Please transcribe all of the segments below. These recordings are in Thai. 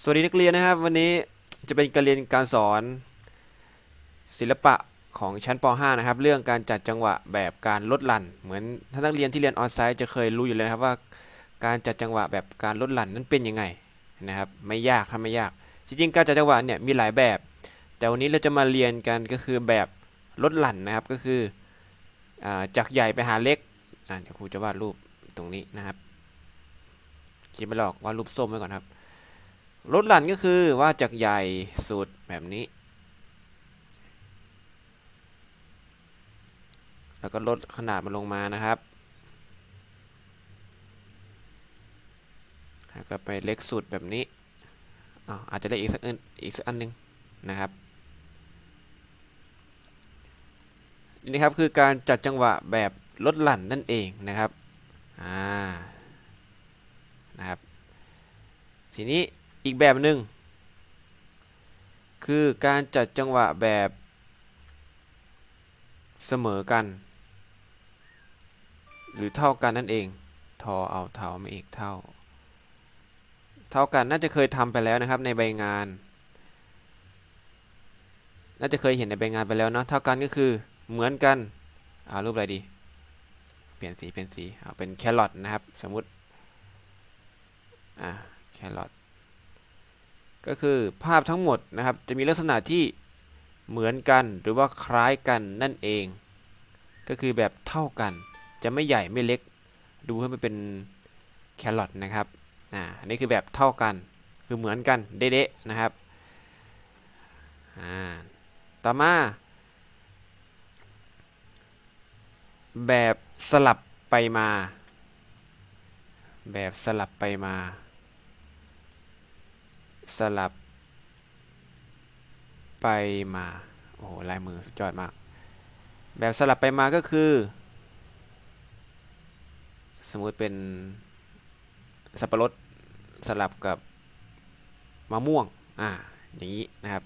สวัสดีนักเรียนนะครับ วันนี้จะเป็นการเรียนการสอนศิลปะของชั้นป .5 นะครับ เรื่องการจัดจังหวะแบบการลดหลั่น เหมือนถ้านักเรียนที่เรียนออนไซต์จะเคยรู้อยู่แล้วครับว่า การจัดจังหวะแบบการลดหลั่นนั้นเป็นยังไงนะครับ ไม่ยากทำไม่ยาก จริงๆการจัดจังหวะเนี่ยมีหลายแบบ แต่วันนี้เราจะมาเรียนกันก็คือแบบลดหลั่นนะครับก็คืออจากใหญ่ไปหาเล็กเดี๋ยวครูจะวาดรูปตรงนี้นะครับคิดไม่หรอกวาดรูปส้มไว้ก่อนครับ ลดหลั่นก็คือว่าจากใหญ่สุดแบบนี้ แล้วก็ลดขนาดมันลงมานะครับแล้วก็ไปเล็กสุดแบบนี้อาอาจจะได้อีกสักอันอีกสักอันหนึงนะครับนี่ครับคือการจัดจังหวะแบบลดหลั่นนั่นเองนะครับอ่านะครับ ทีนี้ อีกแบบหนึ่งคือการจัดจังหวะแบบเสมอกัน หรือเท่ากันนั่นเอง ทอเอาเท่าไม่อีกเท่า เท่ากันน่าจะเคยทำไปแล้วนะครับในใบงาน น่าจะเคยเห็นในใบงานไปแล้วเนาะเท่ากันก็คือเหมือนกันเอารูปอะไรดี เปลี่ยนสีเปลี่ยนสีเอาเป็นแครอทนะครับ สมมุติอ่าแครอท ก็คือภาพทั้งหมดนะครับ จะมีลักษณะที่เหมือนกันหรือว่าคล้ายกันนั่นเอง ก็คือแบบเท่ากัน จะไม่ใหญ่ไม่เล็ก ดูให้มันเป็นแครอทนะครับอ่าอันนี้คือแบบเท่ากัน คือเหมือนกันเด๊ะๆนะครับอ่าต่อมา แบบสลับไปมา แบบสลับไปมา สลับ ไปมา โอ้โห ลายมือสุดยอดมาก แบบสลับไปมาก็คือ สมมุติเป็น สับปะรดสลับกับมะม่วง อ่า อย่างนี้นะครับ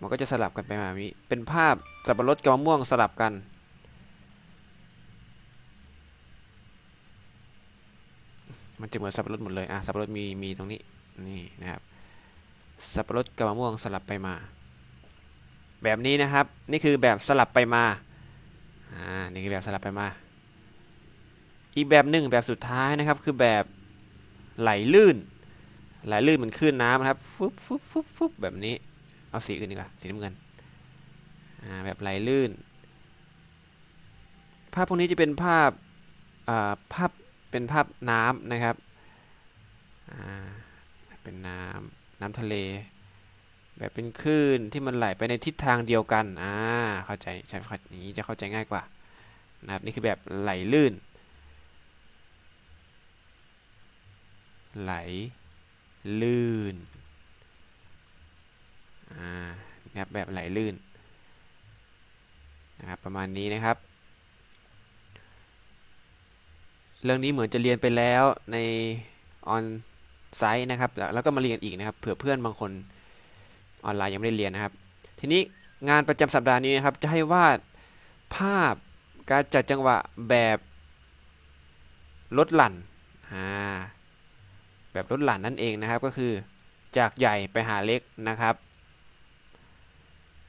มันก็จะสลับกันไปมาแบบนี้ เป็นภาพสับปะรดกับมะม่วงสลับกัน มันจะเหมือนสับปะรดหมดเลย อะ สับปะรดมี มีตรงนี้ นี่นะครับ สับปะรดกับมะม่วงสลับไปมา แบบนี้นะครับ นี่คือแบบสลับไปมา อ่า นี่คือแบบสลับไปมา อีกแบบหนึ่งแบบสุดท้ายนะครับ คือแบบไหลลื่น ไหลลื่นเหมือนคลื่นน้ำนะครับฟุบฟุบฟุบฟุบแบบนี้ เอาสีอื่นดีกว่า สีน้ำเงิน อ่า แบบไหลลื่น ภาพพวกนี้จะเป็นภาพ อ่า ภาพ เป็นภาพน้ำนะครับ อ่า เป็นน้ำน้ำทะเล แบบเป็นคลื่นที่มันไหลไปในทิศทางเดียวกันอ่าเข้าใจใช่อย่างนี้จะเข้าใจง่ายกว่านะครับนี่คือแบบไหลลื่น ไหลลื่นอ่านะครับแบบไหลลื่นนะครับประมาณนี้นะครับ เรื่องนี้เหมือนจะเรียนไปแล้วในออน ไซต์นะครับ แล้วก็มาเรียนอีกนะครับ เผื่อเพื่อนบางคนออนไลน์ยังไม่ได้เรียนนะครับ ทีนี้งานประจำสัปดาห์นี้นะครับ จะให้วาดภาพการจัดจังหวะแบบลดหลั่นอ่าแบบลดหลั่นนั่นเองนะครับ ก็คือจากใหญ่ไปหาเล็กนะครับ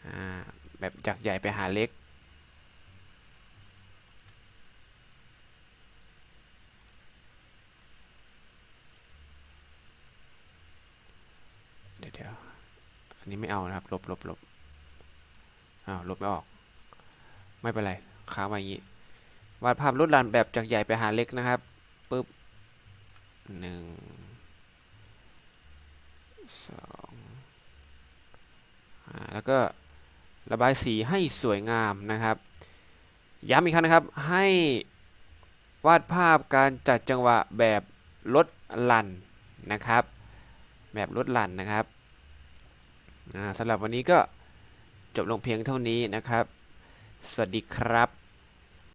อ่าแบบจากใหญ่ไปหาเล็ก เดี๋ยวเดี๋ยวอั นี้ไม่เอานะครับ ลบลบลบอ้าวลบไม่ออก ไม่เป็นไรค้างไว้อย่างนี้ วาดภาพลดหลั่นแบบจากใหญ่ไปหาเล็กนะครับปึ๊บหนึ่งสองอ่าแล้วก็ระบายสีให้สวยงามนะครับ ย้ำอีกครั้งนะครับ ให้วาดภาพการจัดจังหวะแบบลดหลั่นนะครับ แบบลดหลั่นนะครับ สำหรับวันนี้ก็จบลงเพียงเท่านี้นะครับ สวัสดีครับ